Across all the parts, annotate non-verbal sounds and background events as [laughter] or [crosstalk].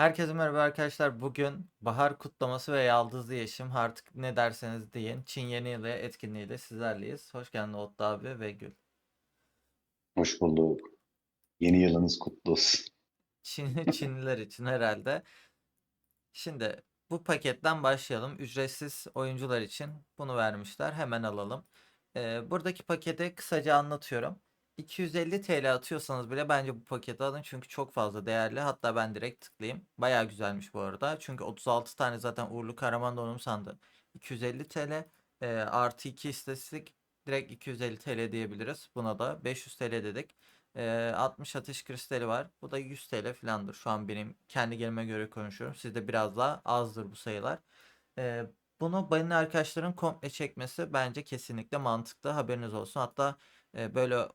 Herkese merhaba arkadaşlar. Bugün bahar kutlaması ve yaldızlı yeşim artık ne derseniz deyin. Çin yeni yılı etkinliğiyle sizlerleyiz. Hoş geldin Otlu abi ve Gül. Hoş bulduk. Yeni yılınız kutlu olsun. Çin, [laughs] Çinliler için herhalde. Şimdi bu paketten başlayalım. Ücretsiz oyuncular için bunu vermişler. Hemen alalım. Ee, buradaki paketi kısaca anlatıyorum. 250 TL atıyorsanız bile bence bu paketi alın çünkü çok fazla değerli. Hatta ben direkt tıklayayım. Bayağı güzelmiş bu arada. Çünkü 36 tane zaten uğurlu kahraman donum sandı. 250 TL e, artı 2 istatistik direkt 250 TL diyebiliriz. Buna da 500 TL dedik. E, 60 ateş kristali var. Bu da 100 TL falandır. Şu an benim kendi gelime göre konuşuyorum. Sizde biraz daha azdır bu sayılar. E, bunu balina arkadaşların komple çekmesi bence kesinlikle mantıklı. Haberiniz olsun. Hatta e, böyle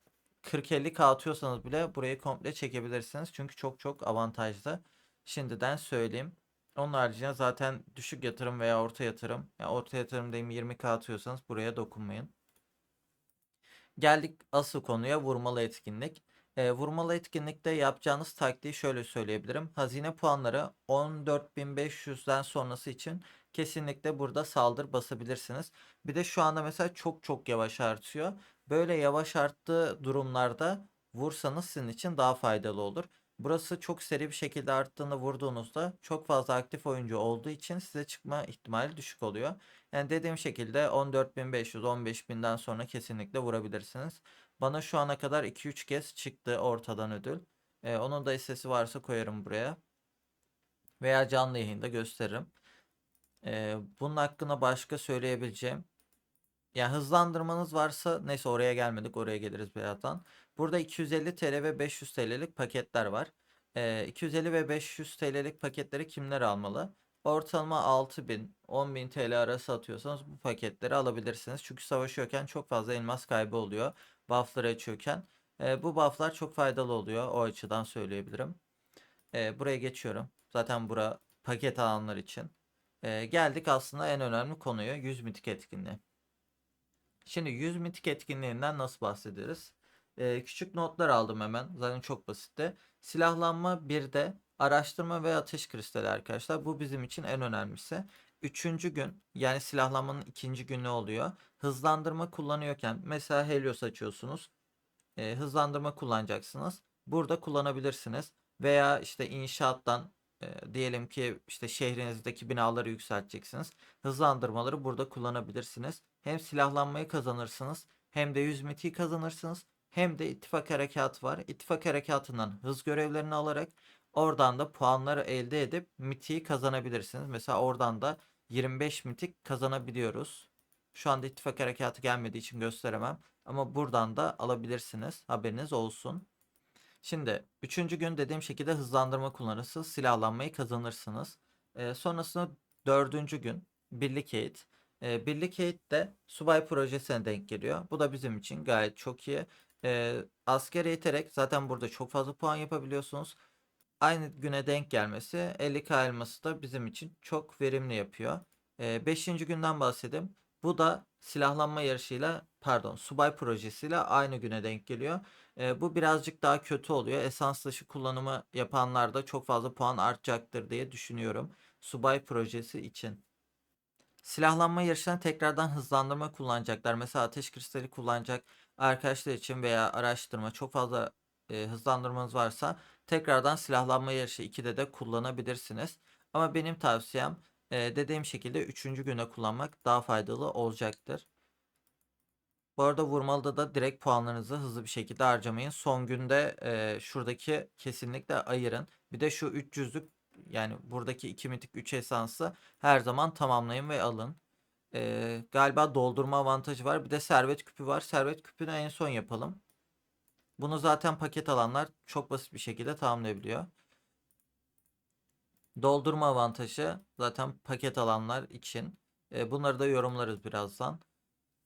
40-50k atıyorsanız bile burayı komple çekebilirsiniz. Çünkü çok çok avantajlı. Şimdiden söyleyeyim. Onun haricinde zaten düşük yatırım veya orta yatırım. Ya orta yatırım diyeyim 20k atıyorsanız buraya dokunmayın. Geldik asıl konuya vurmalı etkinlik. E, vurmalı etkinlikte yapacağınız taktiği şöyle söyleyebilirim. Hazine puanları 14.500'den sonrası için kesinlikle burada saldır basabilirsiniz. Bir de şu anda mesela çok çok yavaş artıyor. Böyle yavaş arttığı durumlarda vursanız sizin için daha faydalı olur. Burası çok seri bir şekilde arttığında vurduğunuzda çok fazla aktif oyuncu olduğu için size çıkma ihtimali düşük oluyor. Yani dediğim şekilde 14.500-15.000'den sonra kesinlikle vurabilirsiniz. Bana şu ana kadar 2-3 kez çıktı ortadan ödül. Ee, onun da sesi varsa koyarım buraya. Veya canlı yayında gösteririm. Ee, bunun hakkında başka söyleyebileceğim. Yani hızlandırmanız varsa neyse oraya gelmedik oraya geliriz birazdan. Burada 250 TL ve 500 TL'lik paketler var. Ee, 250 ve 500 TL'lik paketleri kimler almalı? Ortalama 6000 10.000 TL arası atıyorsanız bu paketleri alabilirsiniz. Çünkü savaşıyorken çok fazla elmas kaybı oluyor. Buff'ları açıyorken. Ee, bu buff'lar çok faydalı oluyor. O açıdan söyleyebilirim. Ee, buraya geçiyorum. Zaten bura paket alanlar için. Ee, geldik aslında en önemli konuya 100 mitik etkinliği. Şimdi 100 mitik etkinliğinden nasıl bahsederiz? Ee, küçük notlar aldım hemen. Zaten çok basitti. Silahlanma 1'de araştırma ve ateş kristali arkadaşlar. Bu bizim için en önemlisi. Üçüncü gün yani silahlanmanın ikinci günü oluyor. Hızlandırma kullanıyorken mesela Helios açıyorsunuz. Ee, hızlandırma kullanacaksınız. Burada kullanabilirsiniz. Veya işte inşaattan diyelim ki işte şehrinizdeki binaları yükselteceksiniz. Hızlandırmaları burada kullanabilirsiniz. Hem silahlanmayı kazanırsınız hem de 100 miti kazanırsınız. Hem de ittifak harekatı var. İttifak harekatından hız görevlerini alarak oradan da puanları elde edip mitiyi kazanabilirsiniz. Mesela oradan da 25 mitik kazanabiliyoruz. Şu anda ittifak harekatı gelmediği için gösteremem. Ama buradan da alabilirsiniz. Haberiniz olsun. Şimdi üçüncü gün dediğim şekilde hızlandırma kullanırsınız. Silahlanmayı kazanırsınız. Ee, sonrasında dördüncü gün birlik eğit. Ee, birlik eğit de subay projesine denk geliyor. Bu da bizim için gayet çok iyi. Ee, asker eğiterek zaten burada çok fazla puan yapabiliyorsunuz. Aynı güne denk gelmesi 50k elması da bizim için çok verimli yapıyor. Ee, beşinci günden bahsedeyim. Bu da silahlanma yarışıyla pardon subay projesiyle aynı güne denk geliyor. E, bu birazcık daha kötü oluyor. Esans dışı kullanımı yapanlarda çok fazla puan artacaktır diye düşünüyorum. Subay projesi için. Silahlanma yarışlarına tekrardan hızlandırma kullanacaklar. Mesela ateş kristali kullanacak arkadaşlar için veya araştırma çok fazla e, hızlandırmanız varsa tekrardan silahlanma yarışı 2'de de kullanabilirsiniz. Ama benim tavsiyem e, dediğim şekilde 3. güne kullanmak daha faydalı olacaktır. Bu arada vurmalıda da direkt puanlarınızı hızlı bir şekilde harcamayın. Son günde e, şuradaki kesinlikle ayırın. Bir de şu 300'lük yani buradaki 2 mitik 3 esansı her zaman tamamlayın ve alın. E, galiba doldurma avantajı var. Bir de servet küpü var. Servet küpünü en son yapalım. Bunu zaten paket alanlar çok basit bir şekilde tamamlayabiliyor. Doldurma avantajı zaten paket alanlar için. E, bunları da yorumlarız birazdan.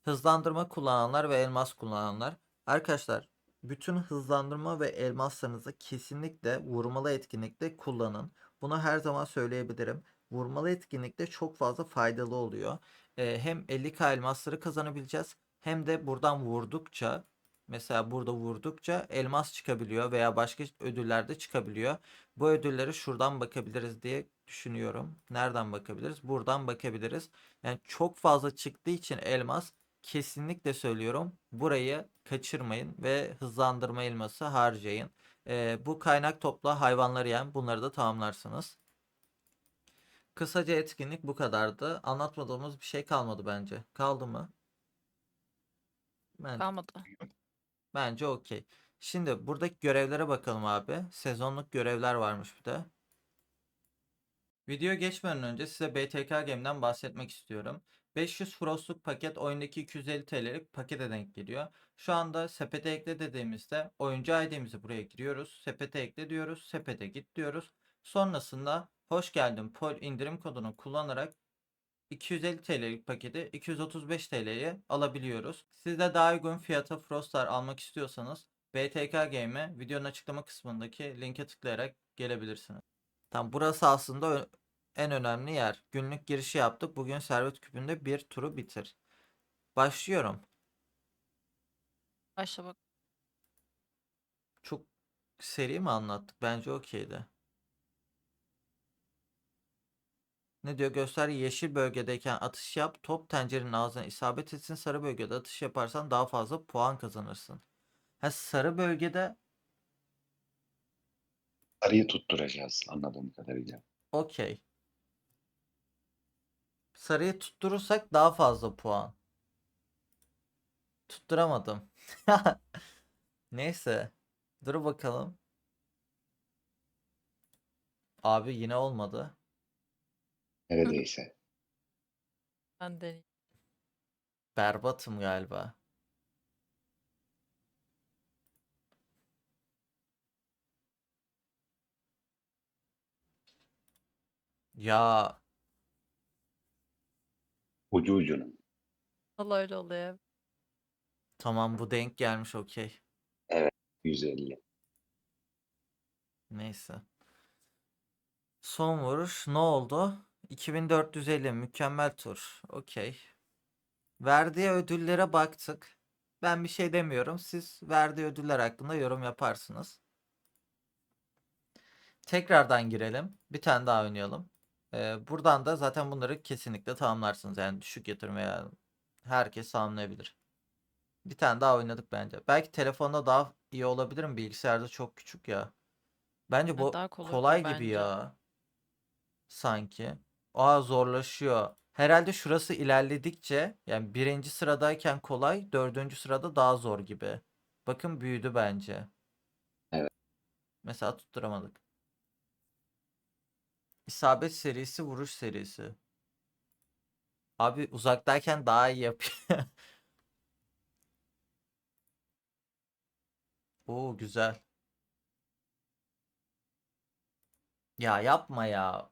Hızlandırma kullananlar ve elmas kullananlar. Arkadaşlar bütün hızlandırma ve elmaslarınızı kesinlikle vurmalı etkinlikte kullanın. Bunu her zaman söyleyebilirim. Vurmalı etkinlikte çok fazla faydalı oluyor. Ee, hem 50k elmasları kazanabileceğiz hem de buradan vurdukça Mesela burada vurdukça elmas çıkabiliyor veya başka ödüller de çıkabiliyor. Bu ödülleri şuradan bakabiliriz diye düşünüyorum. Nereden bakabiliriz? Buradan bakabiliriz. Yani çok fazla çıktığı için elmas kesinlikle söylüyorum. Burayı kaçırmayın ve hızlandırma elması harcayın. Ee, bu kaynak topla hayvanları yem. Bunları da tamamlarsınız. Kısaca etkinlik bu kadardı. Anlatmadığımız bir şey kalmadı bence. Kaldı mı? Ben, Kalmadı. Bence okey. Şimdi buradaki görevlere bakalım abi. Sezonluk görevler varmış bir de. Video geçmeden önce size BTK Game'den bahsetmek istiyorum. 500 Frostluk paket oyundaki 250 TL'lik pakete denk geliyor. Şu anda sepete ekle dediğimizde oyuncu ID'mizi buraya giriyoruz. Sepete ekle diyoruz. Sepete git diyoruz. Sonrasında hoş geldin Pol indirim kodunu kullanarak 250 TL'lik paketi 235 TL'ye alabiliyoruz. Siz de daha uygun fiyata Frostar almak istiyorsanız BTK Game'e videonun açıklama kısmındaki linke tıklayarak gelebilirsiniz. Tam burası aslında en önemli yer. Günlük girişi yaptık. Bugün Servet Küpü'nde bir turu bitir. Başlıyorum. Başla bak. Çok seri mi anlattık? Bence okeydi. Ne diyor? Göster yeşil bölgedeyken atış yap. Top tencerenin ağzına isabet etsin. Sarı bölgede atış yaparsan daha fazla puan kazanırsın. Ha sarı bölgede Arıyı tutturacağız anladığım kadarıyla. okey. Sarıyı tutturursak daha fazla puan. Tutturamadım. [laughs] Neyse. Dur bakalım. Abi yine olmadı. Neredeyse. Ben deneyeyim. Berbatım galiba. Ya Ucu ucuna. Valla öyle oluyor. tamam bu denk gelmiş okey. 150. Neyse. Son vuruş ne oldu? 2450 mükemmel tur. Okey. Verdiği ödüllere baktık. Ben bir şey demiyorum. Siz verdiği ödüller hakkında yorum yaparsınız. Tekrardan girelim. Bir tane daha oynayalım. Ee, buradan da zaten bunları kesinlikle tamamlarsınız. Yani düşük yatırım veya herkes tamamlayabilir. Bir tane daha oynadık bence. Belki telefonda daha iyi olabilir mi? Bilgisayarda çok küçük ya. Bence bu daha kolay kolay bence. gibi ya. Sanki. Aa zorlaşıyor. Herhalde şurası ilerledikçe yani birinci sıradayken kolay, dördüncü sırada daha zor gibi. Bakın büyüdü bence. Evet. Mesela tutturamadık. İsabet serisi, vuruş serisi. Abi uzaktayken daha iyi yapıyor. [laughs] Oo güzel. Ya yapma ya.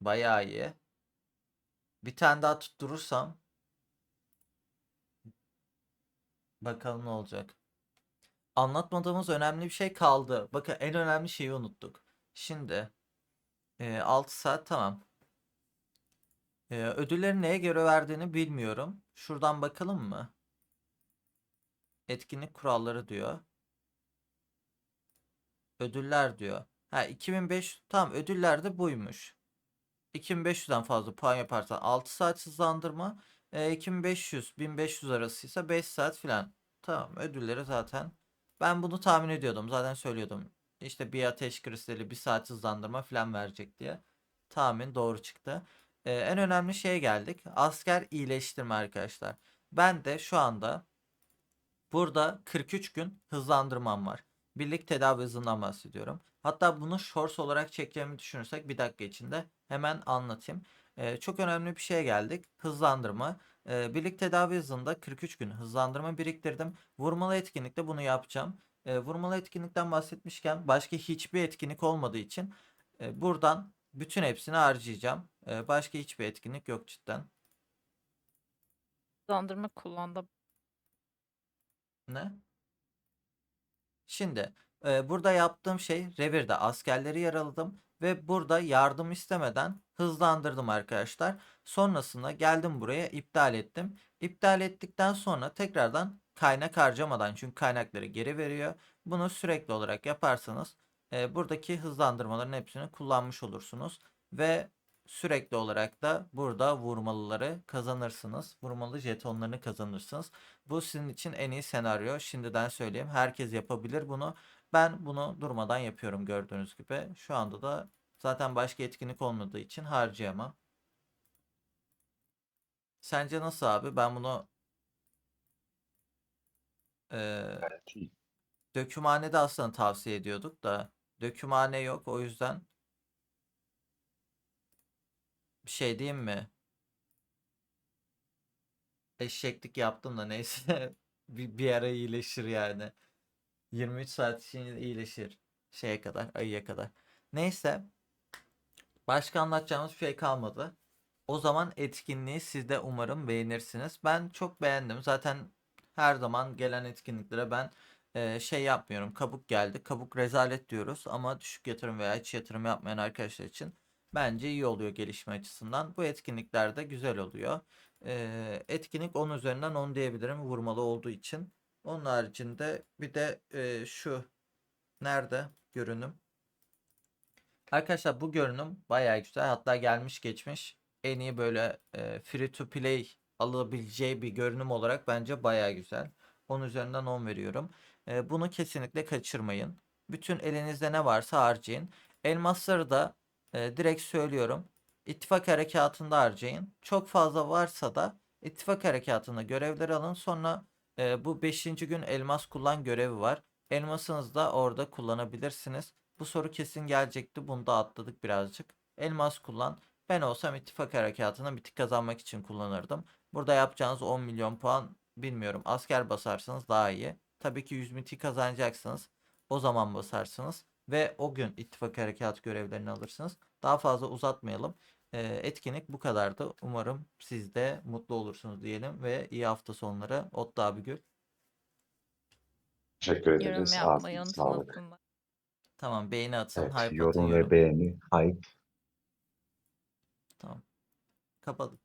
Bayağı iyi. Bir tane daha tutturursam bakalım ne olacak. Anlatmadığımız önemli bir şey kaldı. Bakın en önemli şeyi unuttuk. Şimdi e, 6 saat tamam. E, ödülleri neye göre verdiğini bilmiyorum. Şuradan bakalım mı? Etkinlik kuralları diyor. Ödüller diyor. Ha 2500 tamam ödüller de buymuş. 2500'den fazla puan yaparsan 6 saat hızlandırma. E, 2500 1500 arasıysa 5 saat filan. Tamam ödülleri zaten. Ben bunu tahmin ediyordum. Zaten söylüyordum. İşte bir ateş kristali bir saat hızlandırma filan verecek diye. Tahmin doğru çıktı. E, en önemli şeye geldik. Asker iyileştirme arkadaşlar. Ben de şu anda burada 43 gün hızlandırmam var. Birlik tedavi hızından bahsediyorum. Hatta bunu shorts olarak çekeceğimi düşünürsek bir dakika içinde hemen anlatayım. Ee, çok önemli bir şeye geldik. Hızlandırma. Ee, birlik tedavi hızında 43 gün hızlandırma biriktirdim. Vurmalı etkinlikte bunu yapacağım. Ee, vurmalı etkinlikten bahsetmişken başka hiçbir etkinlik olmadığı için e, buradan bütün hepsini harcayacağım. Ee, başka hiçbir etkinlik yok cidden. Hızlandırma kullandım. Ne? Şimdi e, burada yaptığım şey revirde askerleri yaraladım. Ve burada yardım istemeden hızlandırdım arkadaşlar. Sonrasında geldim buraya iptal ettim. İptal ettikten sonra tekrardan kaynak harcamadan çünkü kaynakları geri veriyor. Bunu sürekli olarak yaparsanız e, buradaki hızlandırmaların hepsini kullanmış olursunuz. Ve sürekli olarak da burada vurmalıları kazanırsınız. Vurmalı jetonlarını kazanırsınız. Bu sizin için en iyi senaryo. Şimdiden söyleyeyim. Herkes yapabilir bunu. Ben bunu durmadan yapıyorum gördüğünüz gibi. Şu anda da zaten başka etkinlik olmadığı için harcayamam. Sence nasıl abi? Ben bunu iyi. dökümhanede aslında tavsiye ediyorduk da dökümhane yok. O yüzden bir şey diyeyim mi? Eşeklik yaptım da neyse [laughs] bir, bir ara iyileşir yani. 23 saat içinde iyileşir. Şeye kadar, ayıya kadar. Neyse. Başka anlatacağımız şey kalmadı. O zaman etkinliği siz de umarım beğenirsiniz. Ben çok beğendim. Zaten her zaman gelen etkinliklere ben e, şey yapmıyorum. Kabuk geldi. Kabuk rezalet diyoruz ama düşük yatırım veya hiç yatırım yapmayan arkadaşlar için bence iyi oluyor gelişme açısından. Bu etkinlikler de güzel oluyor. E, etkinlik 10 üzerinden 10 diyebilirim vurmalı olduğu için. Onun haricinde bir de e, şu nerede görünüm? Arkadaşlar bu görünüm bayağı güzel. Hatta gelmiş geçmiş en iyi böyle e, free to play alabileceği bir görünüm olarak bence bayağı güzel. 10 üzerinden 10 veriyorum. E, bunu kesinlikle kaçırmayın. Bütün elinizde ne varsa harcayın. Elmasları da e, direkt söylüyorum. İttifak harekatında harcayın. Çok fazla varsa da ittifak harekatında görevler alın. Sonra e, bu 5. gün elmas kullan görevi var. Elmasınızı da orada kullanabilirsiniz. Bu soru kesin gelecekti. Bunu da atladık birazcık. Elmas kullan. Ben olsam ittifak harekatını bir tık kazanmak için kullanırdım. Burada yapacağınız 10 milyon puan bilmiyorum. Asker basarsanız daha iyi. Tabii ki 100 miti kazanacaksınız. O zaman basarsınız. Ve o gün ittifak harekat görevlerini alırsınız. Daha fazla uzatmayalım. Ee, etkinlik bu kadardı. Umarım siz de mutlu olursunuz diyelim. Ve iyi hafta sonları. Otlu abi Gül. Teşekkür Yorum ederiz. yapmayı sağlık. unutmasınlar. Tamam beğeni atın. Evet, hype atın yorum yorum. ve beğeni, hype. Tamam. Kapadık.